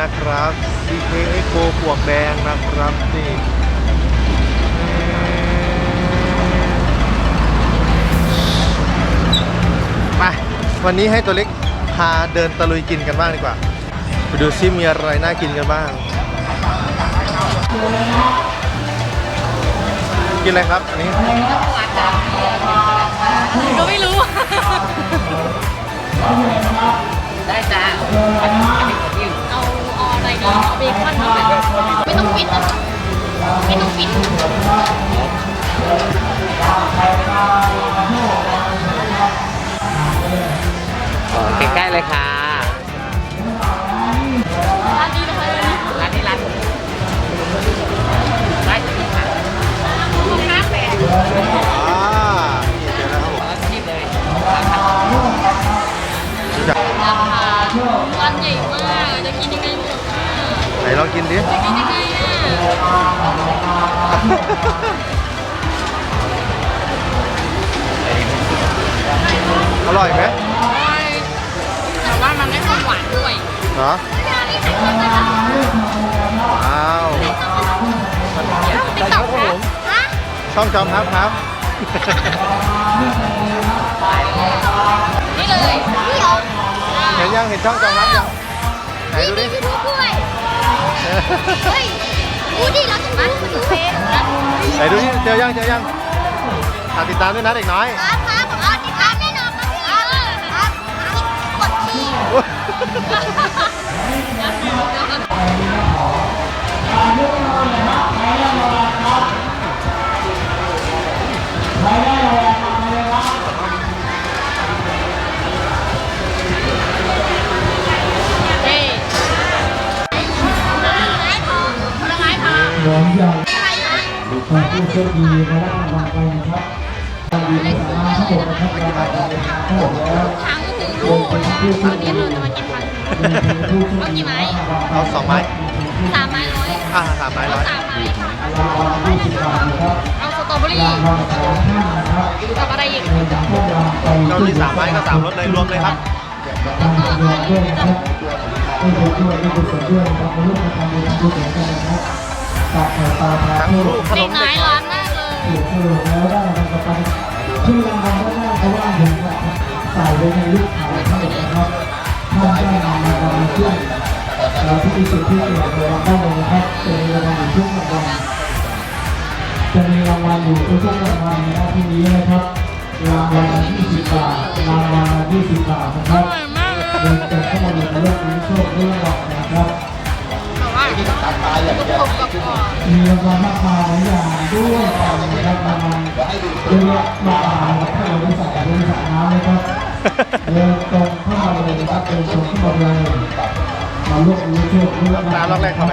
นะครับ CK Echo ปวกแดงนะครับนี่ไปวันนี้ให้ตัวเล็กพาเดินตะลุยกินกันบ้างดีกว่า ไปดูซิมีอะไรน่ากินกันบ้าง กินอะไรครับ อันนี้ ก็ไม่รู้ ได้จ้าเอาเอาอะ เบคอนนะไม่ต้องปิดนะไม่ต้องปิด ไหนลองกินดิจะกินยังไงอะอร่อยไหมแต่ว่ามันไม่ค่อยหวานด้วยเหรออ้าวติ๊กต็อกนะฮะช่องจอมครับครับ นี่เลยพี่เอาเห็นยังเห็นช่องจอมครับยังไหนดูดิยูทูบด้วย เฮ้ยดูดิเราจะมาดูเฟซนะไหนดูดิเจอยังเจอยังฝากติดตามด้วยนะเด็กน้อยครับครับอ๋อติดตามแน่นอนครับพี่ครับกดที่ ใหญ่อะไรนะขอผู้โชคดีมารับรางวัลไปนะครับรางวัลสามารถทั้งหมดนะครับรางวัลทั้งหมดแล้วทางถึงลูกตอนนี้เราจะมากินพันมีผู้โชคเอากี่ไม้เอาสองไม้สามไม้ร้อยอ่าสามไม้ร้อยสามไม้รางวัลยี่สิบบาทนะครับเอาสตรอเบอรี่รางวัลของท่านนะครับกับอะไรอีกเงินจากพวกเราไปเจ้าที่สามไม้ก็สามรถเลยรวมเลยครับทางรวมด้วยนะครับให้บุญด้วยให้บุญส่วนด้วยนะครับมาร่วมกันทำบุญทำบุญกันนะครับ ทั้งผู้ลูกขนเด็กมน้เด็ยกร้อนมากเลยถูกแล้วได้รางวัลไปชื่อรางวัลก็ได้เพราะว่าเห็นว่าใส่ไว้ในลูกขายทั้งหมดนะครับท่านได้นำรางวัลมาขึ้นเราที่มีสิทธิ์ที่เกี่ยวกับรางวัลได้เลยนะครับจะมีรางวัลอยู่ทุกรางวัลจะมีรางวัลอยู่ทุกๆรางวัลในะที่นี้นะครับรางวัลละ20บาทรางวัลละ20บาทนะครับ อร่อยมากเลย เดินจากเข้ามาในโลกนี้โชคด้วยรางวัลนะครับ แต่ว่ามีรางวัลมากมายหลายอย่างด้วยกันนะครับรางวัลเยอะแยะมากมายนะครับถ้าเราได้ใส่บริษัทน้ำนะครับเดินตรงเข้ามาเลยนะครับเดินตรงเข้ามาเลยมาร่วมรู้โชคร่วมตาล็อกแรกเข้าไป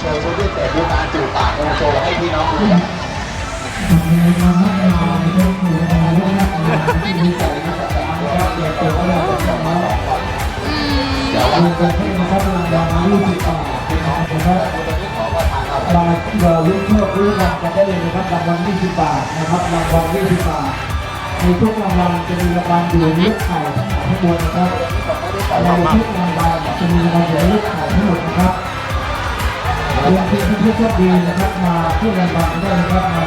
โชว์ชุดพิเศษดูการจูบปากโชว์ให้พี่น้องดูมีรางวัลมากมายววัน้ำนะครับเดินตรงเข้ามาเลยนะครับอืมเดิน รางวัล20บาทนะครับรางวัล20บาทในทุกรางวัลจะมีรางวัลอยู่ในลูกไข่ทั้งหลายทั้งมวลนะครับในทุกรางวัลจะมีรางวัลอยู่ในลูกไข่ทั้งหมดนะครับรวมถึงผู้โชคดีนะครับมาที่รางวัลได้นะครับมา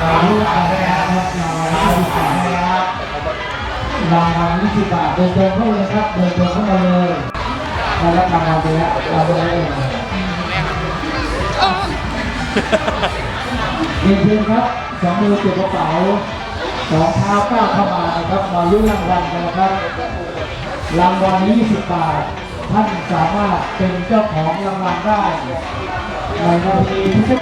มาร่วมกันนะครับรางวัล20บาทนะครับรางวัล20บาทเดินตรงเข้าเลยครับเดินตรงเข้ามาเลยได้รับรางวัลไปแล้วเราไปเลย เออเรียนครับสองมือเก็บกระเป๋าสองเท้าก้าวเข้ามานะครับมาลุ้นรางวัลกันนะครับ รางวัล20บาท ท่านสามารถเป็นเจ้าของรางวัลได้ในนาทีที่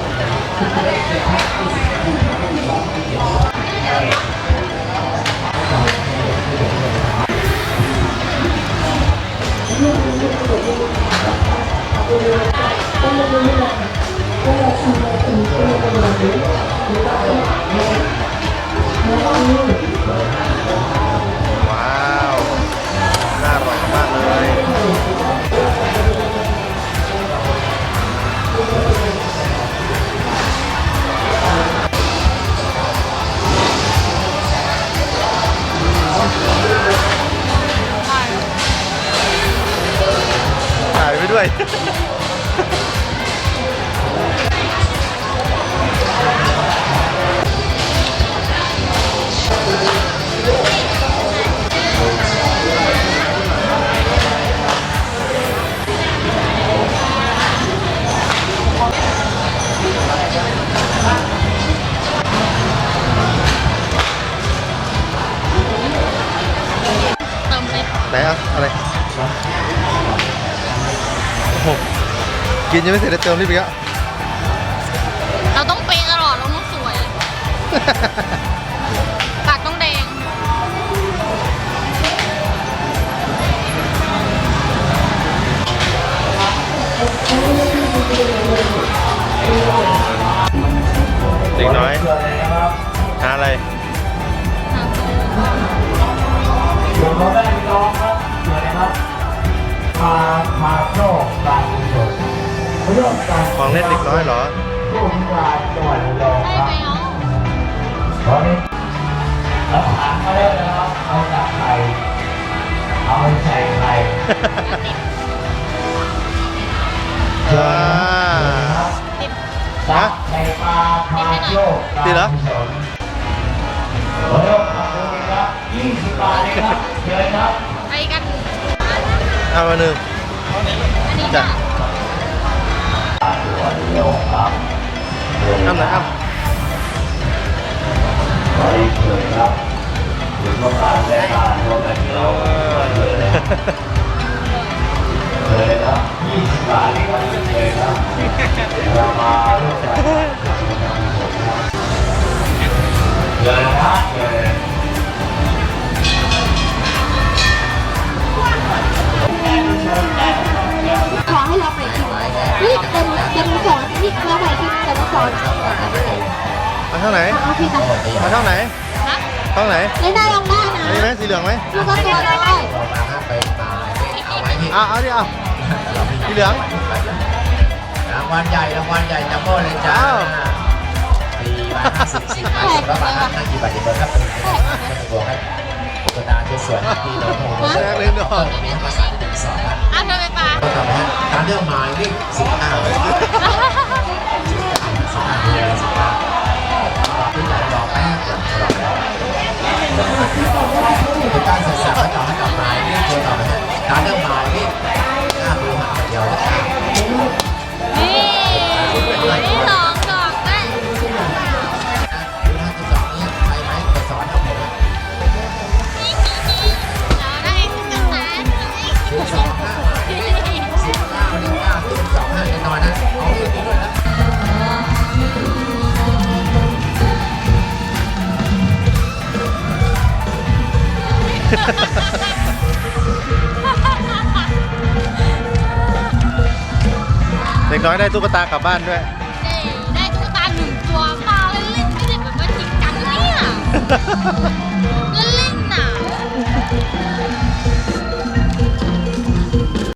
ว้าว น่าอร่อยมากเลย ถ่ายไปด้วย กินยังไม่เสร็จเลยเติมรีบอีกอะเราต้องเปย์ตลอด เราต้องสวย ปากต้องแดง เด็กน้อยหาอะไรหลวงพ่อแม่พี่น้องครับเชิญนะครับพาพาโชคการกุศลร่วมกัน ของเล่นเด็กน้อยเหรอผู้พิการจังหวัดระยองได้ครับไหมเนาะตอนนี้รับผ่านมาแล้วนะครับเอาจากไข่เอาไปใส่ไข่อ่าติดตักใส่ปลาพาโชคการติดเหรอกุศลเริ่มทำเลยครับ20บาทเลยครับเชิญครับไปกันเอามาหนึ่งอันนี้จ้ะ ค่ะอ้ำไสอนนี่เราไปคิวแต่ว่าสอนมาเท่าไหนเอาพี่กันมาเท่าไหนฮะเท่าไหนเล่นได้ลองได้นะมีไหมสีเหลืองไหมลูกก็ตัวได้เอาเอาดิเอาสีเหลืองรางวัลใหญ่รางวัลใหญ่จัมโบ้เลยจ้าอ้าวสี่บาทห้าสิบสี่บาทสิบกว่าบาทห้ากี่บาทเดี๋ยวเบิร์ครับไม่ต้องกลัวครับตุ๊กตาสวยๆที่เราโอ้โหแรกเลยดอกมีภาษาที่สองครับอะเธอไปปลาก็ทำให้การเลือกหมายเลขสิบห้า สิบห้าเดือนสิบห้ารยอแล้วคือการสื่อสารให้ต่อ เด็กน้อยได้ตุ๊กตากลับบ้านด้วยได้ตุ๊กตาหนึ่งตัวปลาเล่นๆไม่ได้แบบว่าจริงจังเนี่ย